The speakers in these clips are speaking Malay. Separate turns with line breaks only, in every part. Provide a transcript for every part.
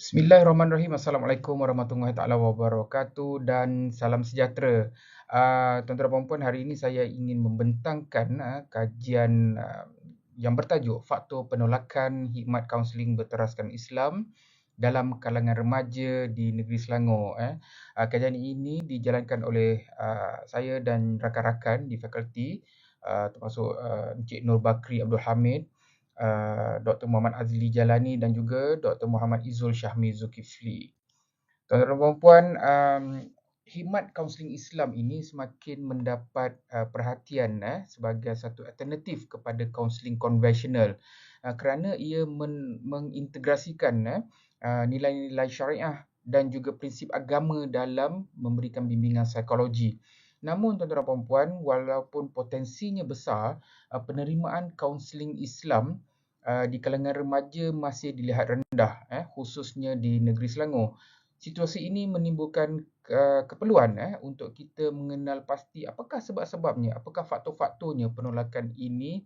Bismillahirrahmanirrahim. Assalamualaikum warahmatullahi taala wabarakatuh dan salam sejahtera. Uh, tuan-tuan dan puan hari ini saya ingin membentangkan uh, kajian uh, yang bertajuk Faktor Penolakan Hikmat Kaunseling Berteraskan Islam dalam kalangan remaja di negeri Selangor. Eh. Uh, kajian ini dijalankan oleh uh, saya dan rakan-rakan di fakulti uh, termasuk uh, Encik Nur Bakri Abdul Hamid, Uh, Dr. Muhammad Azli Jalani dan juga Dr. Muhammad Izul Syahmi Zulkifli. Tuan-tuan dan puan, um, khidmat kaunseling Islam ini semakin mendapat uh, perhatian eh, sebagai satu alternatif kepada kaunseling konvensional uh, kerana ia men- mengintegrasikan eh, uh, nilai-nilai syariah dan juga prinsip agama dalam memberikan bimbingan psikologi. Namun tuan-tuan dan puan, walaupun potensinya besar, uh, penerimaan kaunseling Islam uh, di kalangan remaja masih dilihat rendah eh, khususnya di negeri Selangor. Situasi ini menimbulkan uh, keperluan eh, untuk kita mengenal pasti apakah sebab-sebabnya, apakah faktor-faktornya penolakan ini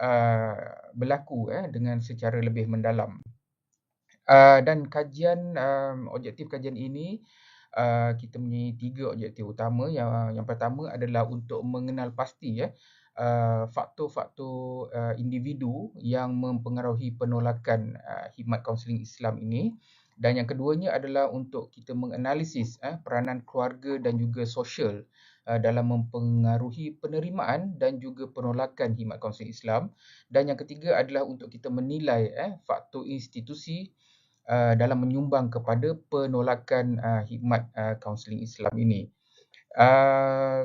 uh, berlaku eh, dengan secara lebih mendalam. Uh, dan kajian um, objektif kajian ini uh, kita punya tiga objektif utama yang yang pertama adalah untuk mengenal pasti ya Uh, faktor-faktor uh, individu yang mempengaruhi penolakan uh, khidmat kaunseling Islam ini dan yang keduanya adalah untuk kita menganalisis uh, peranan keluarga dan juga sosial uh, dalam mempengaruhi penerimaan dan juga penolakan khidmat kaunseling Islam dan yang ketiga adalah untuk kita menilai uh, faktor institusi uh, dalam menyumbang kepada penolakan uh, khidmat uh, kaunseling Islam ini. Uh,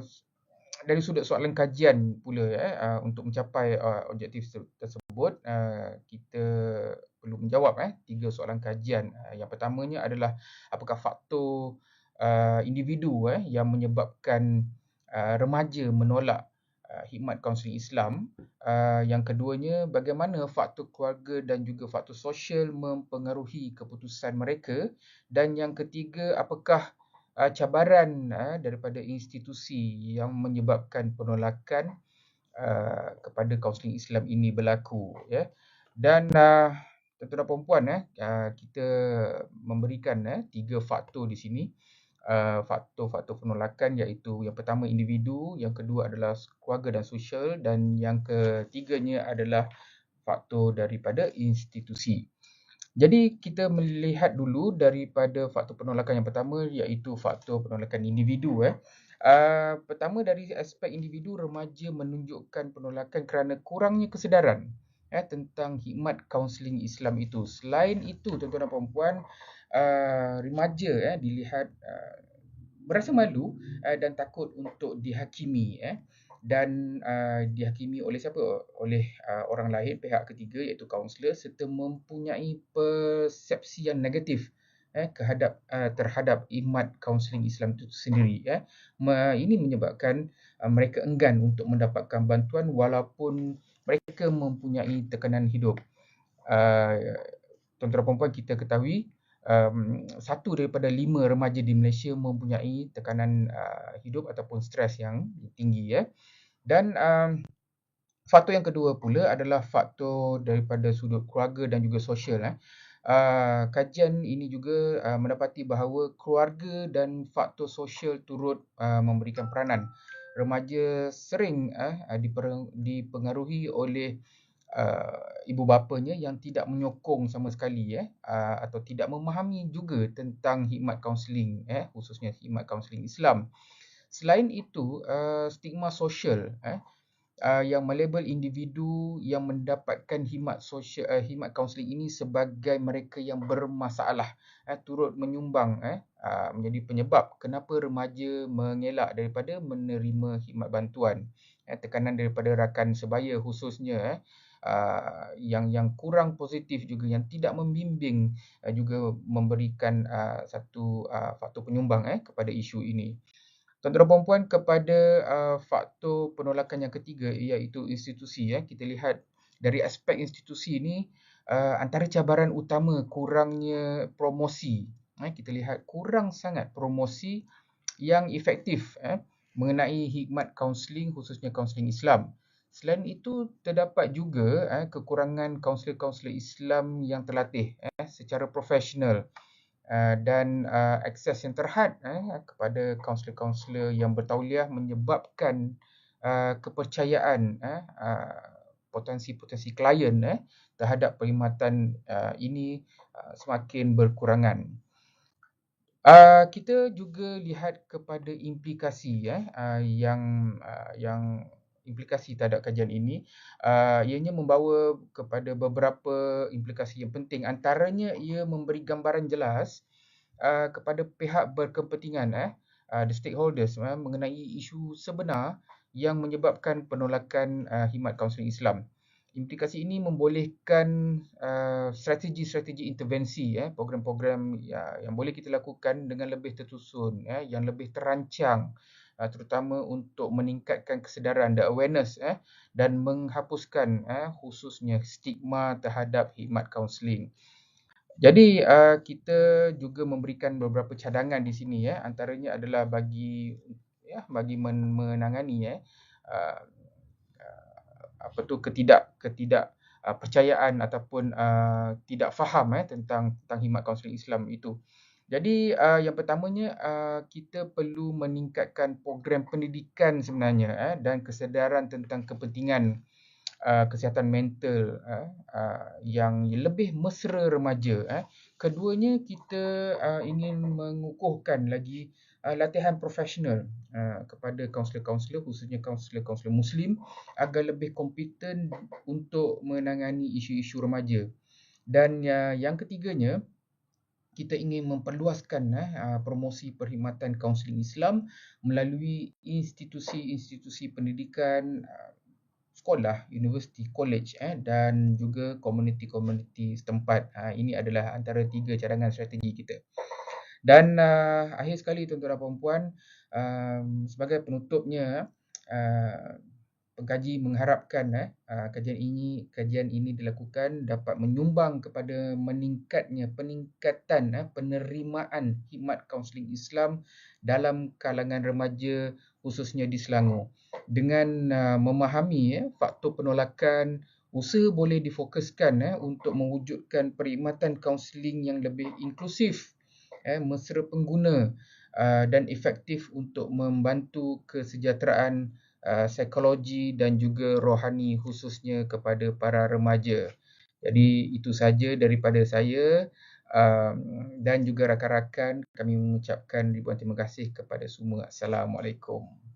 dari sudut soalan kajian pula eh, uh, untuk mencapai uh, objektif tersebut uh, kita perlu menjawab eh tiga soalan kajian. Uh, yang pertamanya adalah apakah faktor uh, individu eh yang menyebabkan uh, remaja menolak uh, khidmat kaunseling Islam. Uh, yang keduanya bagaimana faktor keluarga dan juga faktor sosial mempengaruhi keputusan mereka dan yang ketiga apakah uh, cabaran uh, daripada institusi yang menyebabkan penolakan uh, kepada kaunseling Islam ini berlaku ya. Dan uh, tuan-tuan dan puan eh uh, kita memberikan eh tiga faktor di sini. Uh, faktor-faktor penolakan iaitu yang pertama individu, yang kedua adalah keluarga dan sosial dan yang ketiganya adalah faktor daripada institusi. Jadi kita melihat dulu daripada faktor penolakan yang pertama iaitu faktor penolakan individu eh. Uh, pertama dari aspek individu remaja menunjukkan penolakan kerana kurangnya kesedaran eh tentang hikmat kaunseling Islam itu. Selain itu tuan-tuan dan puan-puan uh, remaja eh dilihat uh, berasa malu uh, dan takut untuk dihakimi eh dan uh, dihakimi oleh siapa? Oleh uh, orang lain, pihak ketiga iaitu kaunselor serta mempunyai persepsi yang negatif eh, kehadap, uh, terhadap imat kaunseling Islam itu sendiri. Eh. Ini menyebabkan uh, mereka enggan untuk mendapatkan bantuan walaupun mereka mempunyai tekanan hidup. Uh, tuan-tuan puan kita ketahui um, satu daripada lima remaja di Malaysia mempunyai tekanan uh, hidup ataupun stres yang tinggi ya. Dan um, faktor yang kedua pula adalah faktor daripada sudut keluarga dan juga sosial. Eh. Uh, kajian ini juga uh, mendapati bahawa keluarga dan faktor sosial turut uh, memberikan peranan. Remaja sering uh, dipengaruhi oleh uh, ibu bapanya yang tidak menyokong sama sekali eh, uh, atau tidak memahami juga tentang hikmat kaunseling eh, khususnya hikmat kaunseling Islam. Selain itu, uh, stigma sosial eh, uh, yang melabel individu yang mendapatkan khidmat sosial uh, khidmat kaunseling ini sebagai mereka yang bermasalah eh, turut menyumbang eh, uh, menjadi penyebab kenapa remaja mengelak daripada menerima khidmat bantuan. Eh, tekanan daripada rakan sebaya khususnya eh, uh, yang yang kurang positif juga yang tidak membimbing uh, juga memberikan uh, satu uh, faktor penyumbang eh, kepada isu ini. Tuan-tuan dan puan kepada uh, faktor penolakan yang ketiga iaitu institusi ya. Kita lihat dari aspek institusi ini uh, antara cabaran utama kurangnya promosi. Eh, kita lihat kurang sangat promosi yang efektif eh, mengenai hikmat kaunseling khususnya kaunseling Islam. Selain itu terdapat juga eh, kekurangan kaunselor-kaunselor Islam yang terlatih eh, secara profesional uh, dan uh, akses yang terhad eh, kepada kaunselor-kaunselor yang bertauliah menyebabkan uh, kepercayaan eh, uh, potensi-potensi klien eh, terhadap perkhidmatan uh, ini uh, semakin berkurangan. Uh, kita juga lihat kepada implikasi eh, uh, yang uh, yang implikasi terhadap kajian ini uh, ianya membawa kepada beberapa implikasi yang penting. Antaranya ia memberi gambaran jelas uh, kepada pihak berkepentingan eh uh, the stakeholders uh, mengenai isu sebenar yang menyebabkan penolakan uh, khidmat kaunseling Islam. Implikasi ini membolehkan uh, strategi-strategi intervensi eh program-program ya, yang boleh kita lakukan dengan lebih tersusun eh yang lebih terancang uh, terutama untuk meningkatkan kesedaran the awareness eh dan menghapuskan eh khususnya stigma terhadap khidmat kaunseling. Jadi uh, kita juga memberikan beberapa cadangan di sini ya eh. antaranya adalah bagi ya bagi menangani eh uh, apa tu ketidak ketidak uh, percayaan ataupun uh, tidak faham eh tentang tentang khidmat kaunseling Islam itu. Jadi uh, yang pertamanya uh, kita perlu meningkatkan program pendidikan sebenarnya eh, dan kesedaran tentang kepentingan uh, kesihatan mental uh, uh, yang lebih mesra remaja. Eh. Keduanya kita uh, ingin mengukuhkan lagi uh, latihan profesional uh, kepada kaunselor-kaunselor khususnya kaunselor-kaunselor muslim agar lebih kompeten untuk menangani isu-isu remaja. Dan uh, yang ketiganya kita ingin memperluaskan eh, uh, promosi perkhidmatan kaunseling Islam melalui institusi-institusi pendidikan, uh, sekolah, universiti, college eh, dan juga komuniti-komuniti setempat. Uh, ini adalah antara tiga cadangan strategi kita. Dan uh, akhir sekali tuan-tuan dan puan-puan, um, sebagai penutupnya, uh, pengkaji mengharapkan eh, uh, kajian ini kajian ini dilakukan dapat menyumbang kepada meningkatnya peningkatan eh, penerimaan khidmat kaunseling Islam dalam kalangan remaja khususnya di Selangor. Dengan uh, memahami eh, faktor penolakan usaha boleh difokuskan eh, untuk mewujudkan perkhidmatan kaunseling yang lebih inklusif eh, mesra pengguna uh, dan efektif untuk membantu kesejahteraan Uh, psikologi dan juga rohani khususnya kepada para remaja. Jadi itu saja daripada saya um, dan juga rakan-rakan kami mengucapkan ribuan terima kasih kepada semua. Assalamualaikum.